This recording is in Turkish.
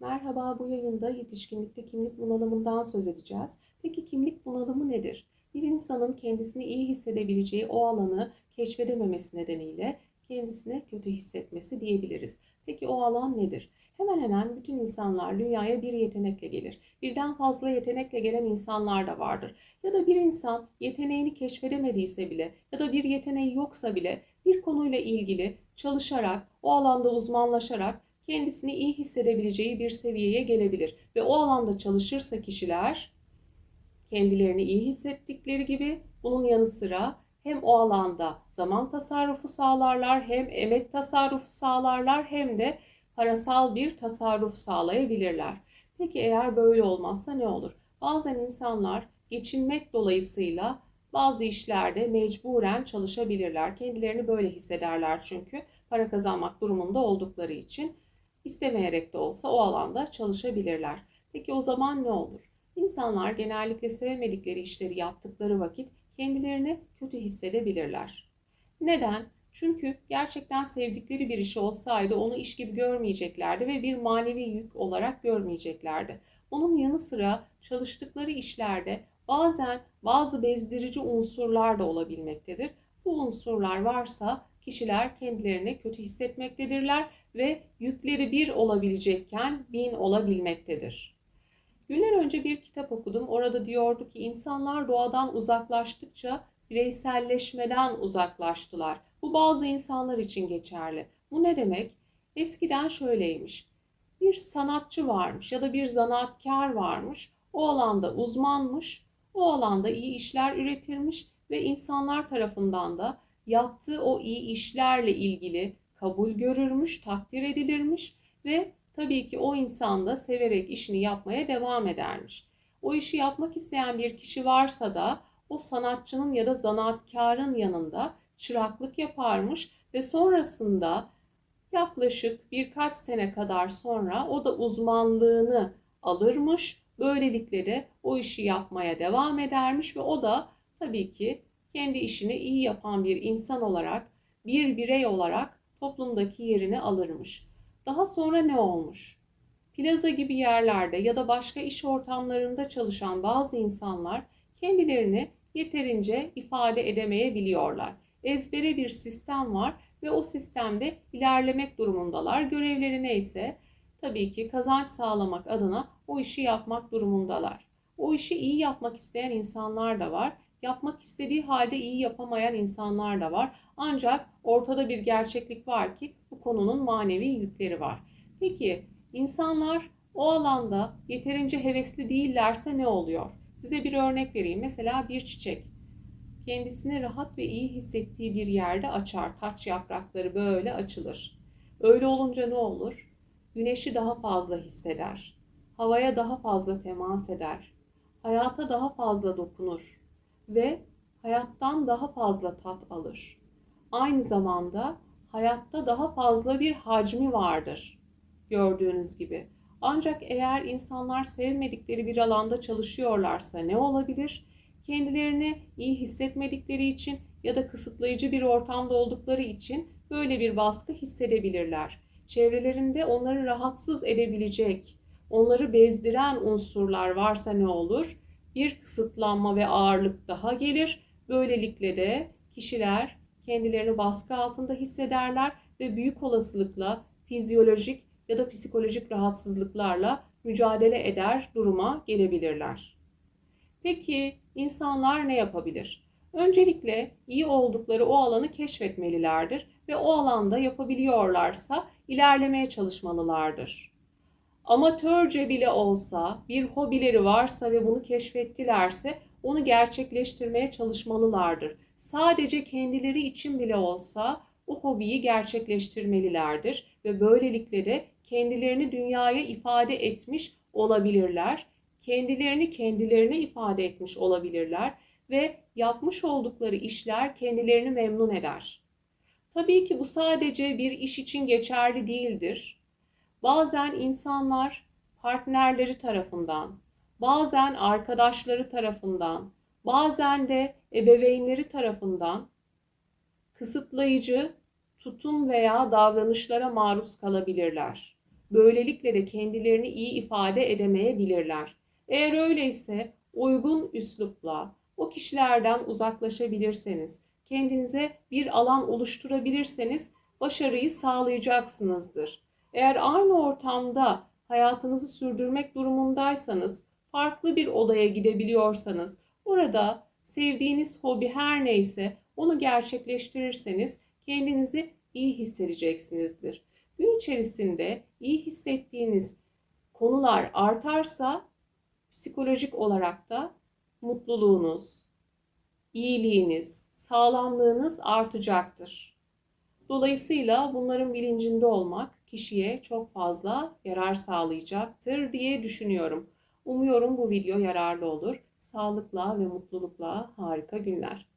Merhaba, bu yayında yetişkinlikte kimlik bunalımından söz edeceğiz. Peki kimlik bunalımı nedir? Bir insanın kendisini iyi hissedebileceği o alanı keşfedememesi nedeniyle kendisini kötü hissetmesi diyebiliriz. Peki o alan nedir? Hemen hemen bütün insanlar dünyaya bir yetenekle gelir. Birden fazla yetenekle gelen insanlar da vardır. Ya da bir insan yeteneğini keşfedemediyse bile ya da bir yeteneği yoksa bile bir konuyla ilgili çalışarak, o alanda uzmanlaşarak kendisini iyi hissedebileceği bir seviyeye gelebilir. Ve o alanda çalışırsa kişiler kendilerini iyi hissettikleri gibi bunun yanı sıra hem o alanda zaman tasarrufu sağlarlar, hem emek tasarrufu sağlarlar, hem de parasal bir tasarruf sağlayabilirler. Peki eğer böyle olmazsa ne olur? Bazen insanlar geçinmek dolayısıyla bazı işlerde mecburen çalışabilirler. Kendilerini böyle hissederler çünkü para kazanmak durumunda oldukları için istemeyerek de olsa o alanda çalışabilirler. Peki o zaman ne olur? İnsanlar genellikle sevmedikleri işleri yaptıkları vakit kendilerini kötü hissedebilirler. Neden? Çünkü gerçekten sevdikleri bir iş olsaydı onu iş gibi görmeyeceklerdi ve bir manevi yük olarak görmeyeceklerdi. Bunun yanı sıra çalıştıkları işlerde bazen bazı bezdirici unsurlar da olabilmektedir. Bu unsurlar varsa kişiler kendilerini kötü hissetmektedirler ve yükleri bir olabilecekken bin olabilmektedir. Günler önce bir kitap okudum. Orada diyordu ki insanlar doğadan uzaklaştıkça bireyselleşmeden uzaklaştılar. Bu bazı insanlar için geçerli. Bu ne demek? Eskiden şöyleymiş. Bir sanatçı varmış ya da bir zanaatkar varmış. O alanda uzmanmış, o alanda iyi işler üretirmiş ve insanlar tarafından da yaptığı o iyi işlerle ilgili kabul görürmüş, takdir edilirmiş ve tabii ki o insan da severek işini yapmaya devam edermiş. O işi yapmak isteyen bir kişi varsa da o sanatçının ya da zanaatkarın yanında çıraklık yaparmış ve sonrasında yaklaşık birkaç sene kadar sonra o da uzmanlığını alırmış. Böylelikle de o işi yapmaya devam edermiş ve o da tabii ki kendi işini iyi yapan bir insan olarak, bir birey olarak toplumdaki yerini alırmış. Daha sonra ne olmuş? Plaza gibi yerlerde ya da başka iş ortamlarında çalışan bazı insanlar kendilerini yeterince ifade edemeyebiliyorlar. Ezbere bir sistem var ve o sistemde ilerlemek durumundalar. Görevleri neyse tabii ki kazanç sağlamak adına o işi yapmak durumundalar. O işi iyi yapmak isteyen insanlar da var. Yapmak istediği halde iyi yapamayan insanlar da var. Ancak ortada bir gerçeklik var ki bu konunun manevi yükleri var. Peki insanlar o alanda yeterince hevesli değillerse ne oluyor? Size bir örnek vereyim. Mesela bir çiçek kendisini rahat ve iyi hissettiği bir yerde açar. Taç yaprakları böyle açılır. Öyle olunca ne olur? Güneşi daha fazla hisseder. Havaya daha fazla temas eder. Hayata daha fazla dokunur ve hayattan daha fazla tat alır. Aynı zamanda hayatta daha fazla bir hacmi vardır. Gördüğünüz gibi. Ancak eğer insanlar sevmedikleri bir alanda çalışıyorlarsa ne olabilir? Kendilerini iyi hissetmedikleri için ya da kısıtlayıcı bir ortamda oldukları için böyle bir baskı hissedebilirler. Çevrelerinde onları rahatsız edebilecek, onları bezdiren unsurlar varsa ne olur? Bir kısıtlanma ve ağırlık daha gelir. Böylelikle de kişiler kendilerini baskı altında hissederler ve büyük olasılıkla fizyolojik ya da psikolojik rahatsızlıklarla mücadele eder duruma gelebilirler. Peki insanlar ne yapabilir? Öncelikle iyi oldukları o alanı keşfetmelilerdir ve o alanda yapabiliyorlarsa ilerlemeye çalışmalılardır. Amatörce bile olsa bir hobileri varsa ve bunu keşfettilerse onu gerçekleştirmeye çalışmalılardır. Sadece kendileri için bile olsa o hobiyi gerçekleştirmelilerdir ve böylelikle de kendilerini dünyaya ifade etmiş olabilirler. Kendilerini kendilerine ifade etmiş olabilirler ve yapmış oldukları işler kendilerini memnun eder. Tabii ki bu sadece bir iş için geçerli değildir. Bazen insanlar partnerleri tarafından, bazen arkadaşları tarafından, bazen de ebeveynleri tarafından kısıtlayıcı tutum veya davranışlara maruz kalabilirler. Böylelikle de kendilerini iyi ifade edemeyebilirler. Eğer öyleyse uygun üslupla o kişilerden uzaklaşabilirseniz, kendinize bir alan oluşturabilirseniz başarıyı sağlayacaksınızdır. Eğer aynı ortamda hayatınızı sürdürmek durumundaysanız, farklı bir odaya gidebiliyorsanız, orada sevdiğiniz hobi her neyse onu gerçekleştirirseniz kendinizi iyi hissedeceksinizdir. Gün içerisinde iyi hissettiğiniz konular artarsa psikolojik olarak da mutluluğunuz, iyiliğiniz, sağlamlığınız artacaktır. Dolayısıyla bunların bilincinde olmak kişiye çok fazla yarar sağlayacaktır diye düşünüyorum. Umuyorum bu video yararlı olur. Sağlıkla ve mutlulukla harika günler.